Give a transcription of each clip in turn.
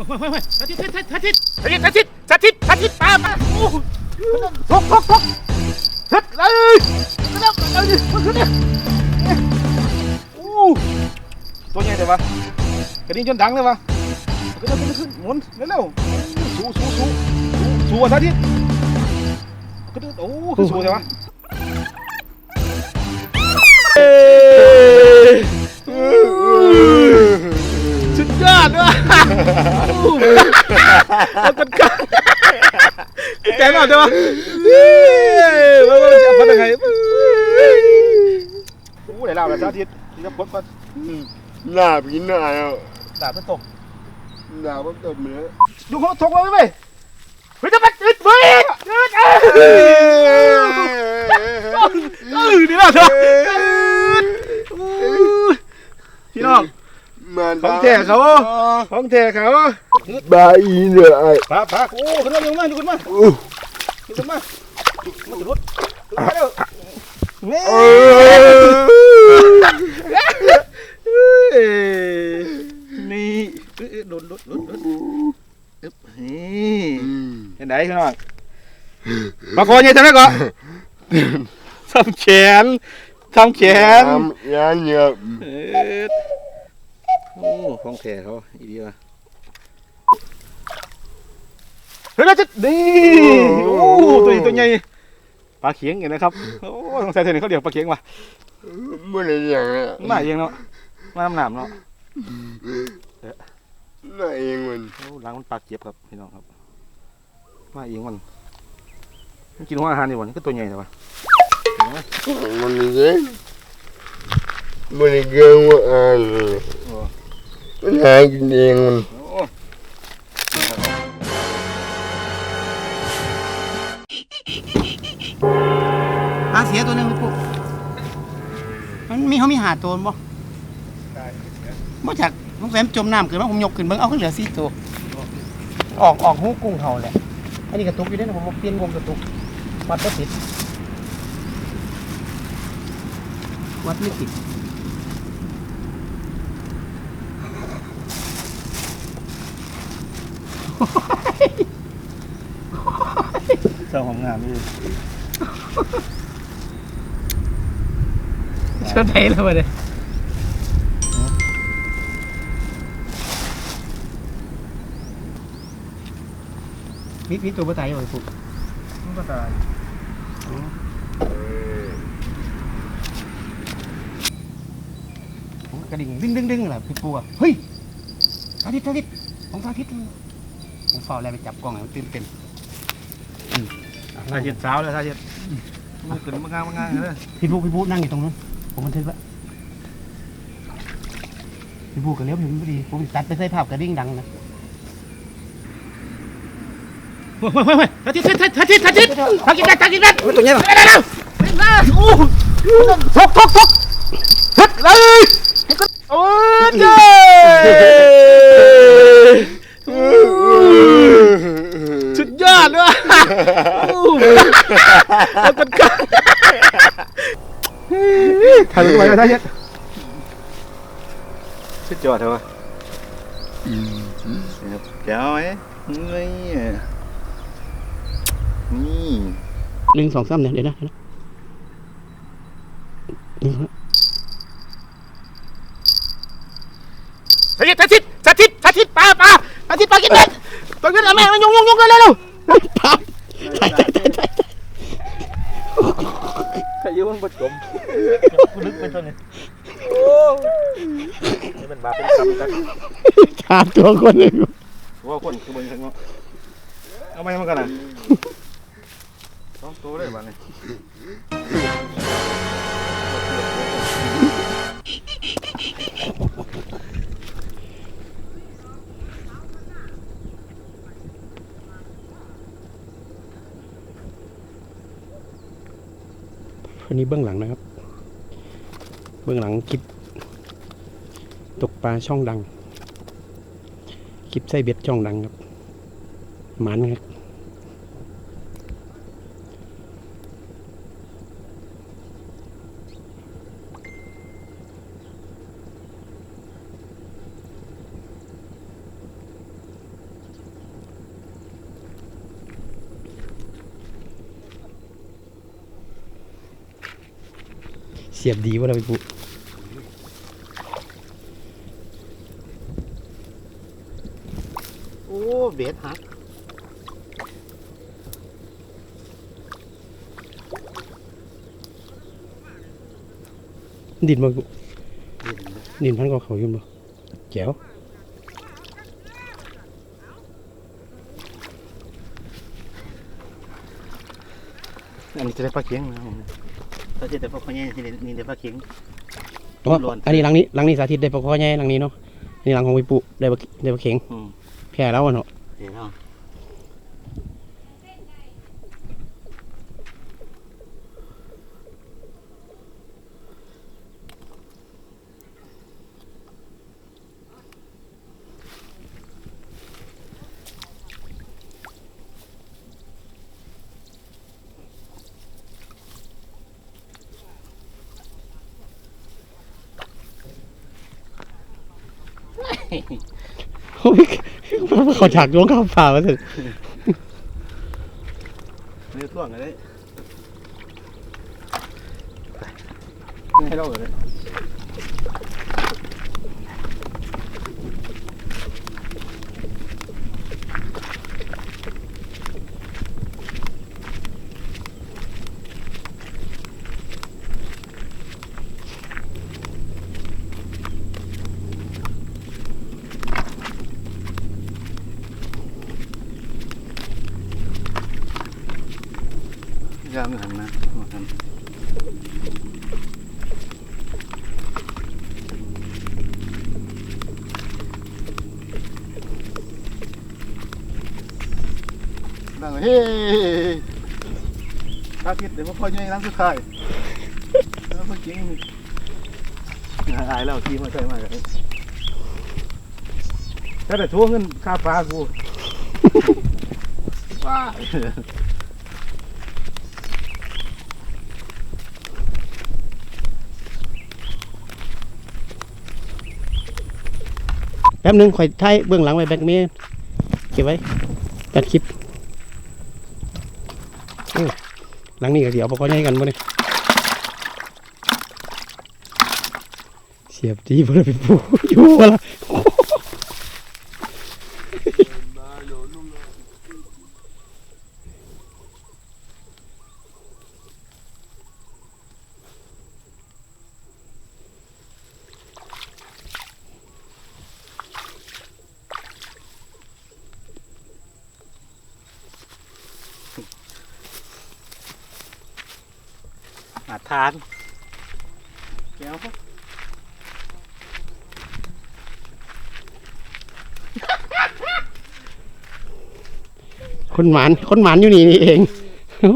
สาธิตสาธิตสาธิตสาธิตสาธิตสาธิตปลาปลาโอ้ทกทกทกเฮ็ดเลยขึ้นแล้วเอาดิมันขึ้นเนี่ยโอ้ตัวใหญ่เลยวะกระดิ่งจนดังเลยวะขึ้นแล้วขึ้นขึ้นหมุนเร็วๆสู้สู้สู้สู้สาธิตขึ้นโอ้ขึ้นสู้เลยวะ สุดยอดว่ะเอากันกันแกงเอาใช่ปะมามาจะพันยังไงโอ้ได้ลาบแล้วสาธิตที่จะพ้นก่อนหน้าพี่หน้าอะลาบมันตกหน้าก็ตบเนื้อดูเขาทกไว้ไหมเฮ้ยจะมันอึดเว้ยอึดเออเออนี่ล่ะเถอะพี่น้องมัน ของแท้เขาของแท้เขาบาอีเนี่ยไอ้ปาปาโอ้ขึ้นมาขึ้นมาขึ้นมาอู้ขึ้นมามันจะรุดขึ้นมาเร็วนี่เออนี่โดนโดนโดนโดนอึ๊บนี่เห็นไหนพี่น้องปากคอใหญ่จังเลยก่อนทำแขนทำแขนน้ำยาเหนียวเอ็ด โอ้ของแท้เขาอีเดียวเฮ้ยเราจะนี่โอ้ตัวนี้ตัวใหญ่ปลาเขียงเห็นนะครับโอ้ต้องใส่เทนเขาเดี๋ยวปลาเขียงว่ะไม่ได้อย่างอะมาเองเนาะมาน้ำหนามเนาะหน้าเองมันโอ้ล้างมันปลาเก็บครับพี่น้องครับ มาเองมันมันกินหัวอาหารนี่หวันก็ตัวใหญ่แต่ว่ามันนี่สิมันนี่เกินว่าอ่าน มันหากินเองมันโอ้หาเสียตัวหนึงปุ๊มันมีเขามีหาตัวบ่บ่จากสงสัยมันจมน้ำเกินว่าผมยกขึ้นเบิ่งเอาขึ้นเหลือสี่ตัว ออกออกหูกุ้งเท่าแหละ อันนี้กระตุกอยู่เด้นะผมเปลี่ยนวงกระตุก วัดบ่ติด วัดไม่ติด เจ้าของงามนี่เชื่อใจแล้วบ่เด้มีมีตัวบ่ตายบ่ปุ๊มันก็ตายผมกระดิ่งดึงดึงดึงแหละพี่ปูอะเฮ้ยสาธิตสาธิตของสาธิต ผมเฝ้าแล้วไปจับกล้องให้มันตื่นเต้นถ้าเห็ดสาวเลยถ้าเห็ดมันขึ้นมางามมางามเลยพี่ปูพี่ปูนั่งอยู่ตรงนั้นผมบันทึกไว้พี่ปูก็เลี้ยวเห็นพอดีผมตัดไปใส่ภาพกระดิ่งดังนะเฮ้ยเฮ้ยเฮ้ยถ้าทิศถ้าทิศถ้าทิศถ้าทิศถ้ากินได้ถ้ากินได้ตัวนี้ป่ะเร็วเร็วเร็วโอ้ทกทกทกเฮ็ดเลยโอ้ยเจ้สุดยอด ว่ะเอากันกันถ่ายรูปไว้ถ้าเฮ็ดสุดยอดเหรอวะเจ้าไหมนี่นี่หนึ่งสองสามเนี่ยเดี๋ยวนะเดี๋ยวนะสาธิตสาธิตสาธิตสาธิตปลาปลาสาธิตปลากินเด็ดปลากินอะไรมันยงยงยงเลยเร็วปั๊บ ถ่ายถ่ายถ่ายถ่ายใครยืมมันประจมลึกไปตัวนี้นี่เป็นบาเป็นคำกันขาดตัวคนเลยว่าคนคือมึงทั้งเนาะเอาไม่มากันนะต้องตัวเลยบ้านนี้ อันนี้เบื้องหลังนะครับ เบื้องหลังคลิป ตกปลาช่องดัง คลิปไส้เบ็ดช่องดังครับหมันครับ เสียบดีว่าเราไปปูโอ้ เบสฮักดินมากูดินพันก็เขาอยุ่นบ่แก้วอันนี้จะได้ปลาเคียงนะ ผมถ้าจะได้ปลาเคียงนี่ได้ปลาเคียงอ๋อล้วนอันนี้หลังนี้หลังนี้สาธิตได้ปลาคอใหญ่หลังนี้เนาะอันนี้หลังของวิปุได้ปลาได้ปลาเข็งอืมแพ้แล้วอะเนาะเดี๋ยวเอาโเขาฉากล้วงข้าป่ามาสิเนื้อท่วงกันเลยไม่ให้เราเลย ยามหันนะหันนั่งเฮ้ถ้าคิดเดี๋ยวพ่อใหญ่ร้านสุดท้ายแล้วพ่อจริงอายแล้วทีมาใช่มากเลยถ้าแต่ทวงเงินค่าปลากูว้า แป๊บนึงคอยถ่ายเบื้องหลังไว้แบ็คเมย์เก็บไว้ตัดคลิปหลังนี้ก็เดี๋ยวปลาคอใหญ่กันบ่เนี่ยเสียบดีบ่ได้ไปปูอยู่วะล่ะ หาทานแก้วคนหมานคนหมานอยู่นี่นี่เองโอ้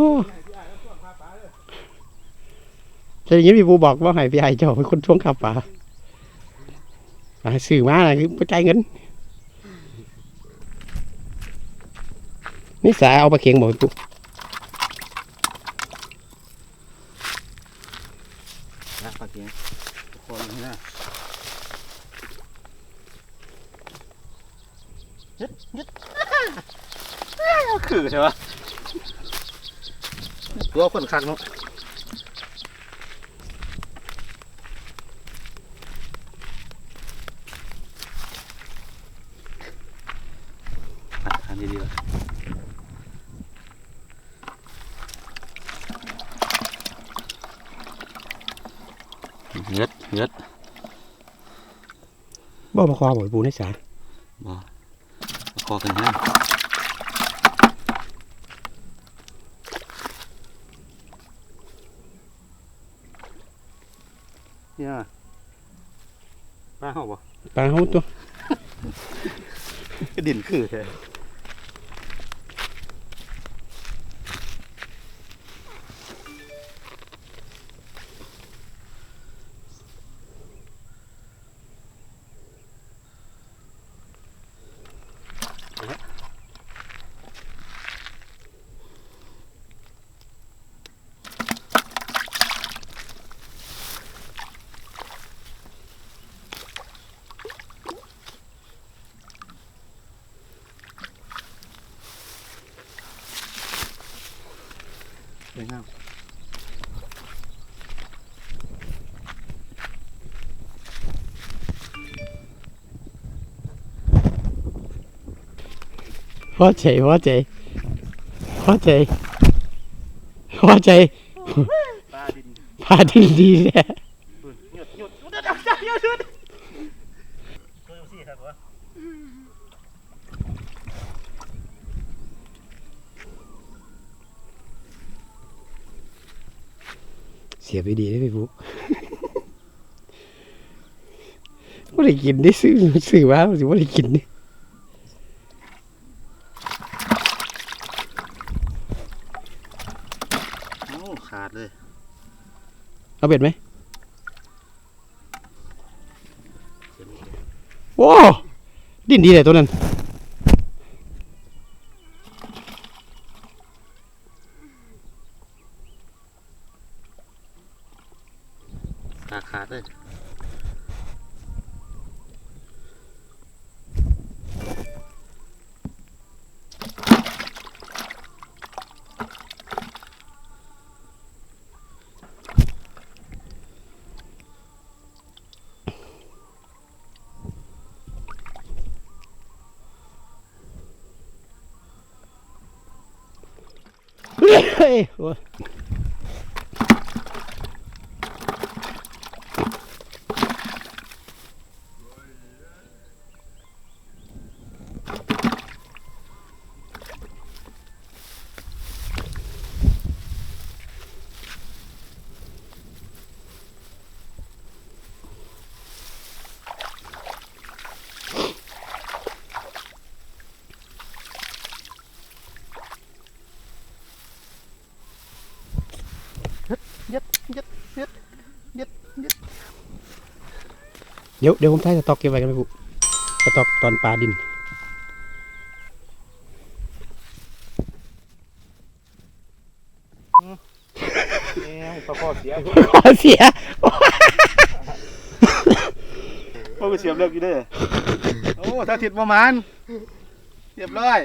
จะอย่างนี้พี่ปูบอกว่าให้พี่ไอ้เจ้าเป็นคนทวงขับป่าอ่าสื่อมาอะไรคือบ่จ่ายเงินนี่สายเอาปลาเข็งบอกพี่ปู นะปลาเกียงคอยนี่นะยึดยึดคือใช่ปะตัวคนคักเนาะอันนี้ดีละ เงืดเงืดบ่ปลาคอบอกพี่ปูในสายบ่คอกันแห้งเนี่ยป้าเขาบ่ปลาเขาตัวก็ดินคือแท้ วยงามหัวใจหัวใจหัวใจหัวใจปลาดินดีแท้ สียไปดีได้พี่ฟุกไม่ได้กินได้ซื้อซื้อมาสิไม่ได้กินนี่โอ้ขาดเลย เอาเบ็ดไหมโอ้ดิ้นดีเลยตัวนั้นาขาดเลยเฮ้ยโอ้ยเดี๋ยวเดี๋ยวผมถ่ายสต็อกเก็บไว้กันพี่ฟุกสต็อกตอนปลาดินเอ้ยปลาคอเสียขอเสียพวกก็เสียบเลือกอยู่เด้อโอ้ถ้าทิศประมาณเรียบร้อย